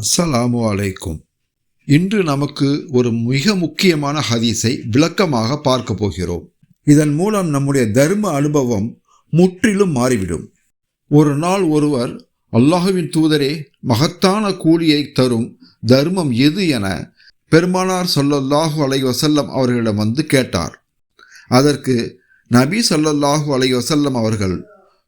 அஸ்ஸலாமு அலைக்கும் இன்று நமக்கு ஒரு மிக முக்கியமான ஹதீஸை விளக்கமாக பார்க்க போகிறோம். இதன் மூலம் நம்முடைய தர்ம அனுபவம் முற்றிலும் மாறிவிடும். ஒரு நாள் ஒருவர் அல்லாஹுவின் தூதரே மகத்தான கூலியை தரும் தர்மம் எது என பெருமானார் சொல்லல்லாஹு அலை வசல்லம் அவர்களிடம் வந்து கேட்டார். அதற்கு நபி சொல்லல்லாஹு அலை வசல்லம் அவர்கள்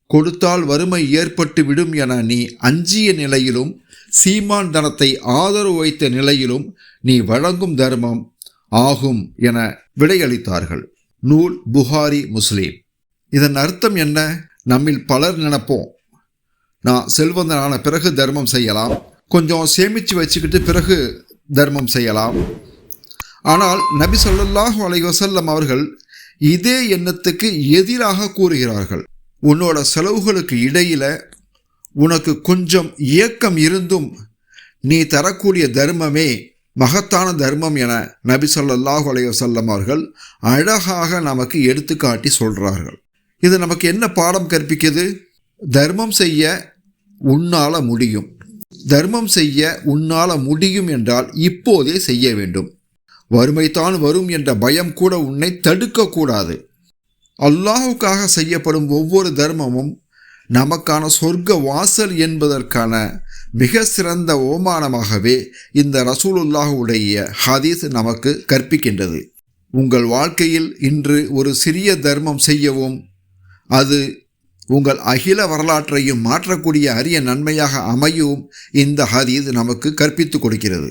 கொடுத்தால் வறுமை ஏற்பட்டு விடும் என நீ அஞ்சிய நிலையிலும் சீமான் தனத்தை ஆதரவு வைத்த நிலையிலும் நீ வழங்கும் தர்மம் ஆகும் என விடையளித்தார்கள். நூல் புகாரி முஸ்லீம். இதன் அர்த்தம் என்ன? நம்மில் பலர் நினைப்போம். நான் செல்வந்தனான பிறகு தர்மம் செய்யலாம். கொஞ்சம் சேமித்து வச்சுக்கிட்டு பிறகு தர்மம் செய்யலாம். ஆனால் நபி சொல்லாஹு அலைவசல்லம் அவர்கள் இதே எண்ணத்துக்கு எதிராக கூறுகிறார்கள். உன்னோட செலவுகளுக்கு இடையில உனக்கு கொஞ்சம் இயக்கம் இருந்தும் நீ தரக்கூடிய தர்மமே மகத்தான தர்மம் என நபி ஸல்லல்லாஹு அலைஹி அவர்கள் அழகாக நமக்கு எடுத்துக்காட்டி சொல்கிறார்கள் இது நமக்கு என்ன பாடம் கற்பிக்குது தர்மம் செய்ய உன்னால் முடியும். தர்மம் செய்ய உன்னால் முடியும் என்றால் இப்போதே செய்ய வேண்டும். வறுமைத்தான் வரும் என்ற பயம் கூட உன்னை தடுக்கக்கூடாது. அல்லாஹுக்காக செய்யப்படும் ஒவ்வொரு தர்மமும் நமக்கான சொர்க்க வாசல் என்பதற்கான மிக சிறந்த ஓமானமாகவே இந்த ரசூலுல்லாஹுடைய ஹதீஸ் நமக்கு கற்பிக்கின்றது. உங்கள் வாழ்க்கையில் இன்று ஒரு சிறிய தர்மம் செய்யவும் அது உங்கள் அகில வரலாற்றையும் மாற்றக்கூடிய அரிய நன்மையாக அமையவும் இந்த ஹதீஸ் நமக்கு கற்பித்து கொடுக்கிறது.